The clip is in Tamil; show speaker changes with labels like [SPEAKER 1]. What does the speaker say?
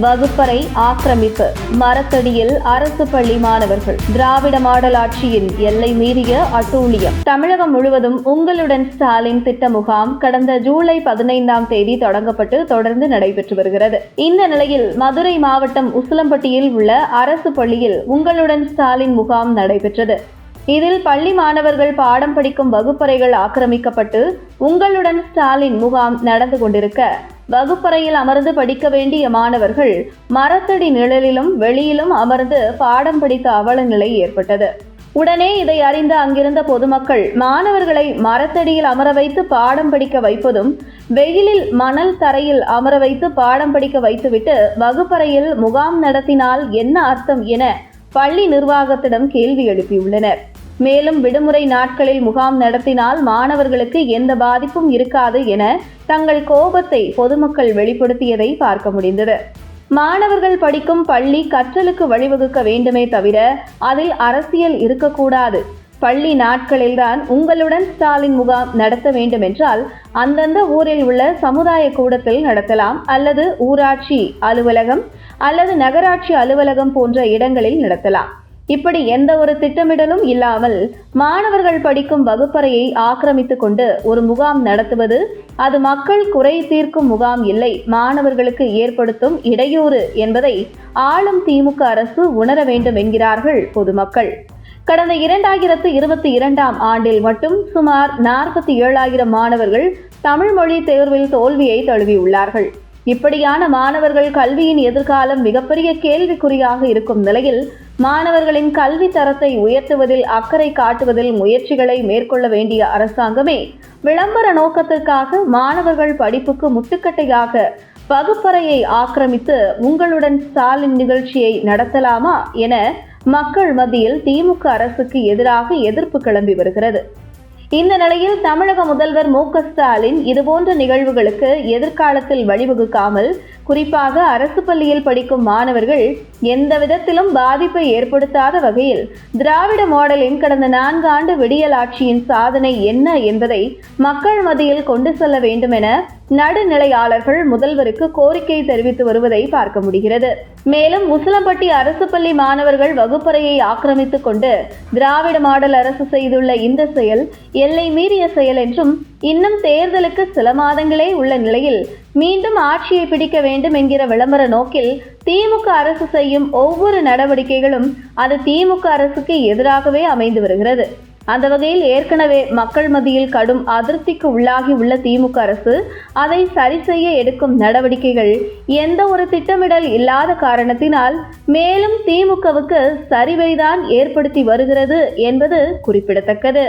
[SPEAKER 1] வகுப்பறை ஆக்கிரமிப்பு. மரத்தடியில் அரசு பள்ளி மாணவர்கள். திராவிட மாடல் ஆட்சியின் எல்லை மீறிய அட்டூழியம். தமிழகம் முழுவதும் உங்களுடன் ஸ்டாலின் திட்ட முகாம் கடந்த ஜூலை பதினைந்தாம் தேதி தொடங்கப்பட்டு தொடர்ந்து நடைபெற்று வருகிறது. இந்த நிலையில் மதுரை மாவட்டம் உசிலம்பட்டியில் உள்ள அரசு பள்ளியில் உங்களுடன் ஸ்டாலின் முகாம் நடைபெற்றது. இதில் பள்ளி மாணவர்கள் பாடம் படிக்கும் வகுப்பறைகள் ஆக்கிரமிக்கப்பட்டு உங்களுடன் ஸ்டாலின் முகாம் நடந்து கொண்டிருக்க வகுப்பறையில் அமர்ந்து படிக்க வேண்டிய மாணவர்கள் மரத்தடி நிழலிலும் வெளியிலும் அமர்ந்து பாடம் படித்த அவல நிலை ஏற்பட்டது. உடனே இதை அறிந்த அங்கிருந்த பொதுமக்கள் மாணவர்களை மரத்தடியில் அமர வைத்து பாடம் படிக்க வைப்பதும் வெயிலில் மணல் தரையில் அமர வைத்து பாடம் படிக்க வைத்துவிட்டு வகுப்பறையில் முகாம் நடத்தினால் என்ன அர்த்தம் என பள்ளி நிர்வாகத்திடம் கேள்வி எழுப்பியுள்ளனர். மேலும் விடுமுறை நாட்களில் முகாம் நடத்தினால் மாணவர்களுக்கு எந்த பாதிப்பும் இருக்காது என தங்கள் கோபத்தை பொதுமக்கள் வெளிப்படுத்தியதை பார்க்க முடிந்தது. மாணவர்கள் படிக்கும் பள்ளி கற்றலுக்கு வழிவகுக்க வேண்டுமே தவிர அதில் அரசியல் இருக்கக்கூடாது. பள்ளி நாட்களில்தான் உங்களுடன் ஸ்டாலின் முகாம் நடத்த வேண்டுமென்றால் அந்தந்த ஊரில் உள்ள சமுதாய கூடத்தில் நடத்தலாம் அல்லது ஊராட்சி அலுவலகம் அல்லது நகராட்சி அலுவலகம் போன்ற இடங்களில் நடத்தலாம். இப்படி எந்த ஒரு திட்டமிடலும் இல்லாமல் மாணவர்கள் படிக்கும் வகுப்பறையை ஆக்கிரமித்துக் கொண்டு ஒரு முகாம் நடத்துவது அது மக்கள் குறை தீர்க்கும் முகாம் இல்லை மாணவர்களுக்கு ஏற்படுத்தும் இடையூறு என்பதை ஆளும் திமுக அரசு உணர வேண்டும் என்கிறார்கள் பொதுமக்கள். கடந்த இரண்டாயிரத்து இருபத்தி இரண்டாம் ஆண்டில் மட்டும் சுமார் நாற்பத்தி ஏழாயிரம் மாணவர்கள் தமிழ் மொழி தேர்வில் தோல்வியை தழுவியுள்ளார்கள். இப்படியான மாணவர்கள் கல்வியின் எதிர்காலம் மிகப்பெரிய கேள்விக்குறியாக இருக்கும் நிலையில் மாணவர்களின் கல்வி தரத்தை உயர்த்துவதில் அக்கறை காட்டுவதில் முயற்சிகளை மேற்கொள்ள வேண்டிய அரசாங்கமே விளம்பர நோக்கத்திற்காக மாணவர்கள் படிப்புக்கு முட்டுக்கட்டையாக வகுப்பறையை ஆக்கிரமித்து உங்களுடன் ஸ்டாலின் நிகழ்ச்சியை நடத்தலாமா என மக்கள் மத்தியில் திமுக அரசுக்கு எதிராக எதிர்ப்பு கிளம்பி வருகிறது. இந்த நிலையில் தமிழக முதல்வர் மு க ஸ்டாலின் இதுபோன்ற நிகழ்வுகளுக்கு எதிர்காலத்தில் வழிவகுக்காமல் குறிப்பாக அரசு பள்ளியில் படிக்கும் மாணவர்கள் எந்த விதத்திலும் பாதிப்பை ஏற்படுத்தாத வகையில் திராவிட மாடலின் கடந்த நான்கு ஆண்டு விடியல் ஆட்சியின் சாதனை என்ன என்பதை மக்கள் மத்தியில் கொண்டு செல்ல வேண்டும் என நடுநிலையாளர்கள் முதல்வருக்கு கோரிக்கை தெரிவித்து வருவதை பார்க்க முடிகிறது. மேலும் உசிலம்பட்டி அரசு பள்ளி மாணவர்கள் வகுப்பறையை ஆக்கிரமித்துக் கொண்டு திராவிட மாடல் அரசு செய்துள்ள இந்த செயல் எல்லை மீறிய செயல் என்றும் இன்னும் தேர்தலுக்கு சில மாதங்களே உள்ள நிலையில் மீண்டும் ஆட்சியை பிடிக்க வேண்டும் என்கிற விளம்பர நோக்கில் திமுக அரசு செய்யும் ஒவ்வொரு நடவடிக்கைகளும் அது திமுக அரசுக்கு எதிராகவே அமைந்து வருகிறது. அந்த வகையில் ஏற்கனவே மக்கள் மத்தியில் கடும் அதிருப்திக்கு உள்ளாகி உள்ள திமுக அரசு அதை சரி செய்ய எடுக்கும் நடவடிக்கைகள் எந்த ஒரு திட்டமிடல் இல்லாத காரணத்தினால் மேலும் திமுகவுக்கு சரிவைதான் ஏற்படுத்தி வருகிறது என்பது குறிப்பிடத்தக்கது.